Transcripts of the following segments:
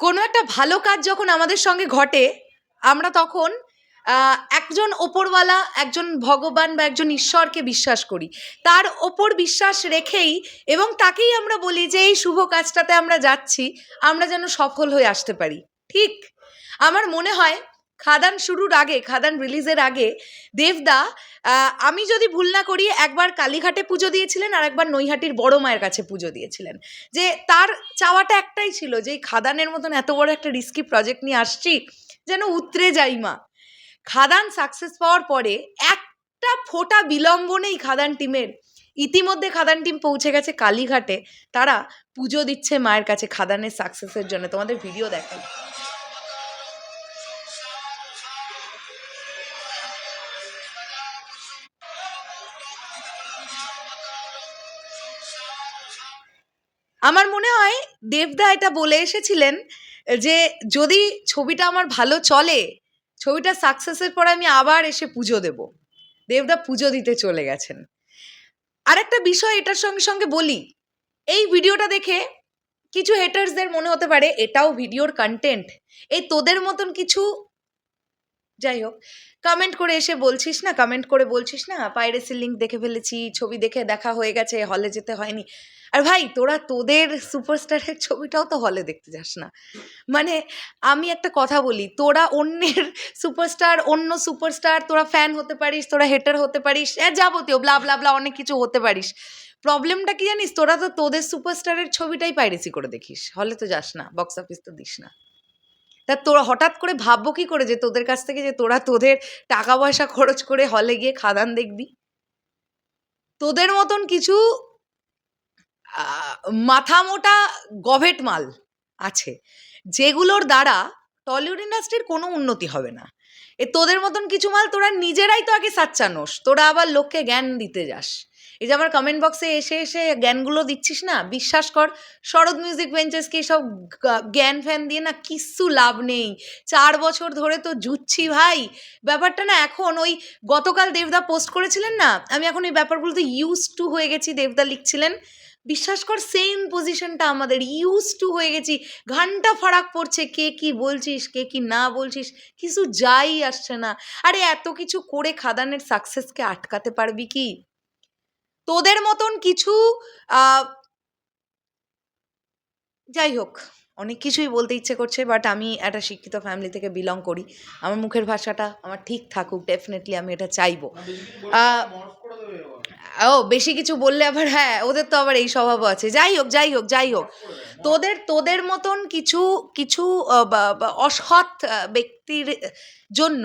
কোনো একটা ভালো কাজ যখন আমাদের সঙ্গে ঘটে, আমরা তখন একজন ওপরওয়ালা, একজন ভগবান বা একজন ঈশ্বরকে বিশ্বাস করি। তার ওপর বিশ্বাস রেখেই এবং তাকেই আমরা বলি যে, এই শুভ কাজটাতে আমরা যাচ্ছি, আমরা যেন সফল হয়ে আসতে পারি। ঠিক? আমার মনে হয় খাদান শুরুর আগে, খাদান রিলিজের আগে, দেবদা আমি যদি ভুল না করি, একবার কালীঘাটে পুজো দিয়েছিলেন আর একবার নৈহাটির বড় মায়ের কাছে পুজো দিয়েছিলেন। যে তার চাওয়াটা একটাই ছিল যে খাদানের মতন এত বড় একটা রিস্কি প্রজেক্ট নিয়ে আসছি, যেন উতরে যাই মা। খাদান সাকসেস পাওয়ার পরে একটা ফোঁটা বিলম্বনেই খাদান টিমের ইতিমধ্যে খাদান টিম পৌঁছে গেছে কালীঘাটে। তারা পুজো দিচ্ছে মায়ের কাছে খাদানের সাকসেসের জন্য। তোমাদের ভিডিও দেখাই। আমার মনে হয় দেবদা এটা বলে এসেছিলেন যে যদি ছবিটা আমার ভালো চলে, ছবিটা সাকসেসের পর আমি আবার এসে পুজো দেব। দেবদা পুজো দিতে চলে গেছেন। আরেকটা বিষয় এটার সঙ্গে সঙ্গে বলি, এই ভিডিওটা দেখে কিছু হেটার্সদের মনে হতে পারে এটাও ভিডিওর কন্টেন্ট এই তোদের মতন কিছু যাই হোক কমেন্ট করে এসে বলছিস না কমেন্ট করে বলছিস না পাইরেসির লিঙ্ক দেখে ফেলেছি, ছবি দেখে দেখা হয়ে গেছে হলে যেতে হয়নি। আর ভাই, তোরা তোদের সুপারস্টারের ছবিটাও তো হলে দেখতে যাস না। মানে আমি একটা কথা বলি, তোরা অন্যের সুপারস্টার অন্য সুপারস্টার তোরা ফ্যান হতে পারিস, তোরা হেটার হতে পারিস, এ যাবতীয় ব্লা ব্লা ব্লা অনেক কিছু হতে পারিস। প্রবলেমটা কি জানিস? তোরা তো তোদের সুপারস্টারের ছবিটাই পাইরেসি করে দেখিস। হলে তো যাস না বক্স অফিস তো দিস না। তা তোরা হঠাৎ করে ভাববো কি করে যে তোদের কাছ থেকে যে তোরা তোদের টাকা পয়সা খরচ করে হলে গিয়ে খাদান দেখবি? তোদের মতন কিছু মাথা মোটা গভেট মাল আছে, যেগুলোর দ্বারা টলিউড ইন্ডাস্ট্রির কোনো উন্নতি হবে না। এ তোদের মতন কিছু মাল তোরা নিজেরাই তো আগে সাচ্চানোস তোরা আবার লোককে জ্ঞান দিতে যাস। এই যে আমার কমেন্ট বক্সে এসে এসে জ্ঞানগুলো দিচ্ছিস না? বিশ্বাস কর, শরৎ মিউজিক বেঞ্চেসকে সব জ্ঞান ফ্যান দিয়ে না কিচ্ছু লাভ নেই। চার বছর ধরে তো জুচ্ছি ভাই। ব্যাপারটা না এখন ওই গতকাল দেবদা পোস্ট করেছিলেন না? আমি এখন এই ব্যাপারগুলোতে ইউজ টু হয়ে গেছি, দেবদা লিখছিলেন। বিশ্বাস কর সেম পজিশনটা আমাদের। ইউজ টু হয়ে গেছি। ঘণ্টা ফারাক পড়ছে কে কি বলছিস কে কি না বলছিস কিছু যাই আসছে না। আরে এত কিছু করে খাদানের সাকসেসকে আটকাতে পারবি কি? তোদের মতন কিছু যাই হোক অনেক কিছুই বলতে ইচ্ছে করছে বাট আমি একটা শিক্ষিত ফ্যামিলি থেকে বিলং করি। আমার মুখের ভাষাটা আমার ঠিক থাকুক ডেফিনেটলি আমি এটা চাইব। আহ, ও, বেশি কিছু বললে আবার হ্যাঁ ওদের তো আবার এই স্বভাবও আছে। যাই হোক যাই হোক যাই হোক। তোদের তোদের মতন কিছু কিছু অসৎ ব্যক্তির জন্য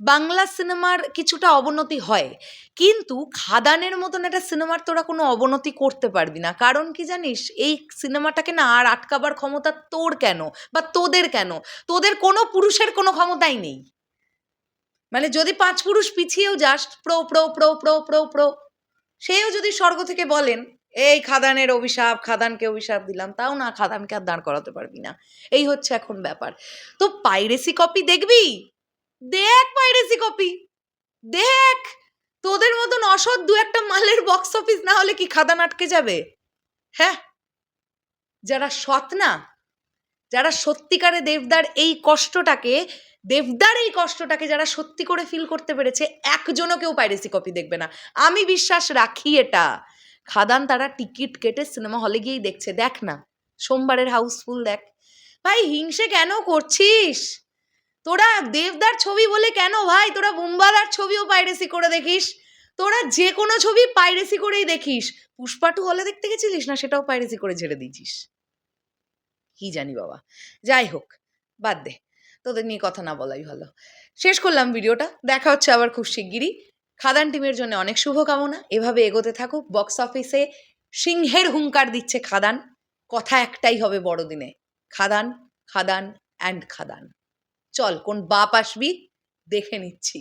বাংলা সিনেমার কিছুটা অবনতি হয়। কিন্তু খাদানের মতন একটা সিনেমার তোরা কোনো অবনতি করতে পারবি না। কারণ কি জানিস, এই সিনেমাটাকে না আর আটকাবার ক্ষমতা তোর কেন? বা তোদের কেন? তোদের কোনো পুরুষের কোনো ক্ষমতাই নেই। মানে যদি পাঁচ পুরুষ পিছিয়েও যাস, প্রো প্রো প্রো প্রো প্রো প্রো সেও যদি স্বর্গ থেকে বলেন, এই খাদানের অভিশাপ, খাদানকে অভিশাপ দিলাম, তাও না, খাদানকে আর দাঁড় করাতে পারবি না। এই হচ্ছে এখন ব্যাপার। তো পাইরেসি কপি দেখবি? দেখ পাইরেসি কপি। দেখ! তোদের মতন অসৎ দু একটা মালের বক্স অফিস না হলে কি খাদান আটকে যাবে? হ্যাঁ? যারা সৎ না, যারা সত্যিকারে দেবদার এই কষ্টটাকে দেবদার এই কষ্টটাকে যারা সত্যি করে ফিল করতে পেরেছে, একজনও কেউ পাইরেসি কপি দেখবে না। আমি বিশ্বাস রাখি এটা। খাদান তারা টিকিট কেটে সিনেমা হলে গিয়েই দেখছে। দেখ না, সোমবারের হাউসফুল দেখ। ভাই, হিংসে কেন করছিস? তোরা দেবদার ছবি বলে কেন ভাই? তোরা বুম্বাদার ছবিও পাইরেসি করে দেখিস। তোরা যে কোনো ছবি পাইরেসি করেই দেখিস। পুষ্পাটু হলে দেখতে গেছিলিস না? সেটাও পাইরেসি করে ঝেড়ে দিয়েছিস। কি জানি বাবা। যাই হোক, বাদ দে। তোদের নিয়ে কথা না বলাই ভালো। শেষ করলাম ভিডিওটা। দেখা হচ্ছে আবার খুব শিগগিরই। খাদান টিমের জন্য অনেক শুভকামনা। এভাবে এগোতে থাকুক। বক্স অফিসে সিংহের হুঙ্কার দিচ্ছে খাদান। কথা একটাই হবে বড়দিনে। খাদান খাদান অ্যান্ড খাদান। চল, কোন বাপ আসবি, দেখে নিচ্ছি।